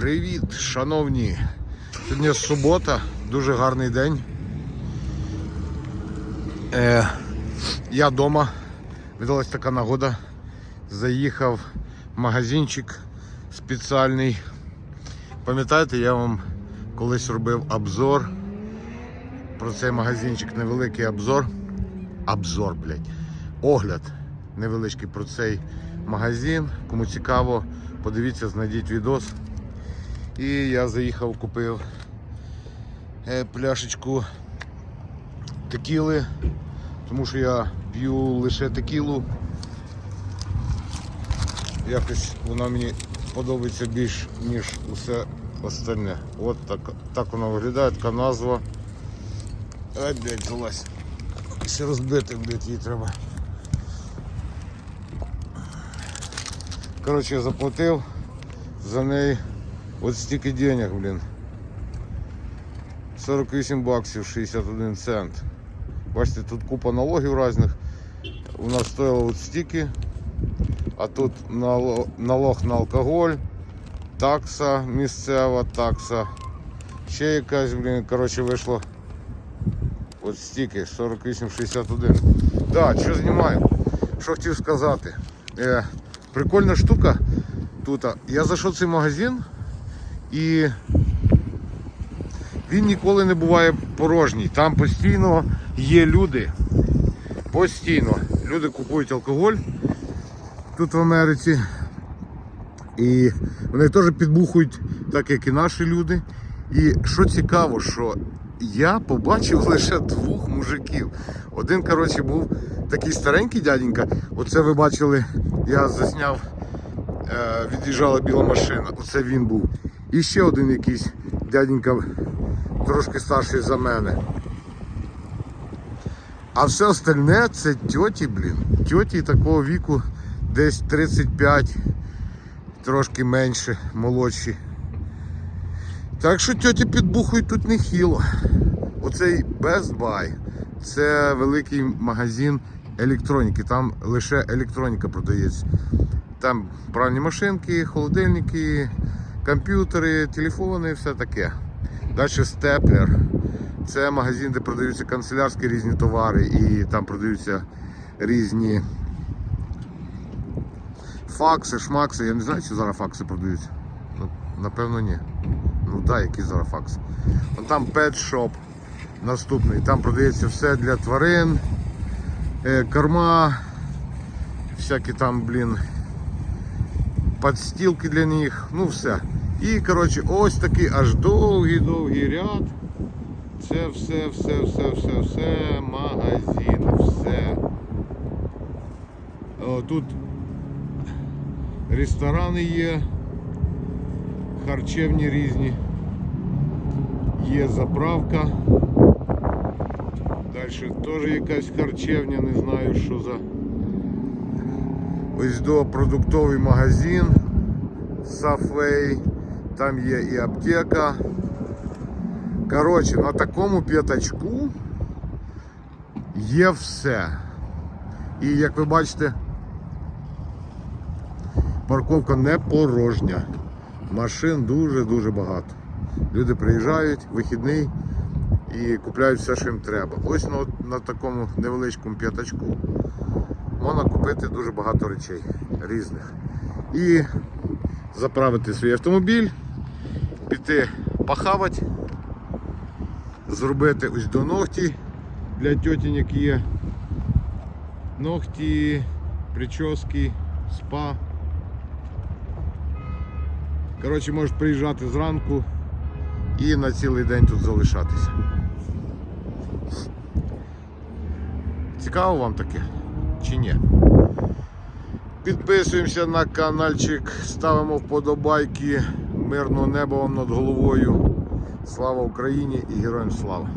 Привіт, шановні! Сьогодні субота, дуже гарний день. Е, я вдома, видалась така нагода. Заїхав в магазинчик спеціальний. Пам'ятаєте, я вам колись робив обзор про цей магазинчик, невеликий обзор. Обзор, блядь. Огляд невеличкий про цей магазин. Кому цікаво, подивіться, знайдіть відос. І я заїхав, купив е, пляшечку текіли, тому що я п'ю лише текілу. Якось вона мені подобається більш, ніж усе остальне. От так, так вона виглядає, така назва. Ай, блядь, залазь. Ще розбити, блядь, її треба. Коротше, я заплатив за неї от стільки денег, блін. 48 баксів 61 цент. Бачите, тут купа налогів різних. У нас стоїло от стільки. А тут налог на алкоголь, такса місцева, такса. Ще якась, блін, коротше, вийшло от стільки, 48,61. Так, що знімаю? Що хотів сказати. Е, прикольна штука тут. Я зайшов в цей магазин і він ніколи не буває порожній. Там постійно є люди. Постійно. Люди купують алкоголь тут в Америці. І вони теж підбухують, так як і наші люди. І що цікаво, що я побачив лише двох мужиків. Один, коротше, був такий старенький дяденька. Оце ви бачили, я засняв, е, від'їжджала біла машина. Оце він був. І ще один якийсь дяденька, трошки старший за мене. А все остальне це тьоті, блін. Тьоті такого віку десь 35, трошки менше, молодші. Так що тьоті підбухують тут нехило. Оцей Best Buy це великий магазин електроніки. Там лише електроніка продається. Там пральні машинки, холодильники, комп'ютери, телефони, і все таке. Далі Степлер. Це магазин, де продаються канцелярські різні товари і там продаються різні факси, шмакси. Я не знаю, чи зараз факси продаються. Ну, напевно, ні. Ну так, які зараз факси. Вон там Shop наступний. Там продається все для тварин, е, корма, всякі там, блін, подстілки для них, ну все. І коротше, ось такий аж довгий-довгий ряд. Це все, все, все, все, все, магазин, все. О, тут ресторани є, харчевні різні. Є заправка. Далі теж якась харчевня, не знаю що за. Ось до продуктовий магазин Safeway, там є і аптека. Коротше, на такому п'ятачку є все. І як ви бачите, парковка не порожня. Машин дуже-дуже багато. Люди приїжджають, вихідний і купляють все, що їм треба. Ось на, на такому невеличкому п'ятачку можна купити дуже багато речей різних. І заправити свій автомобіль, піти похавати, зробити ось до ногті для тьотінь, є. Ногті, прически, спа. Коротше, можеш приїжджати зранку і на цілий день тут залишатися. Цікаво вам таке чи ні? Підписуємося на каналчик, ставимо вподобайки, мирного неба вам над головою. Слава Україні і героям слава!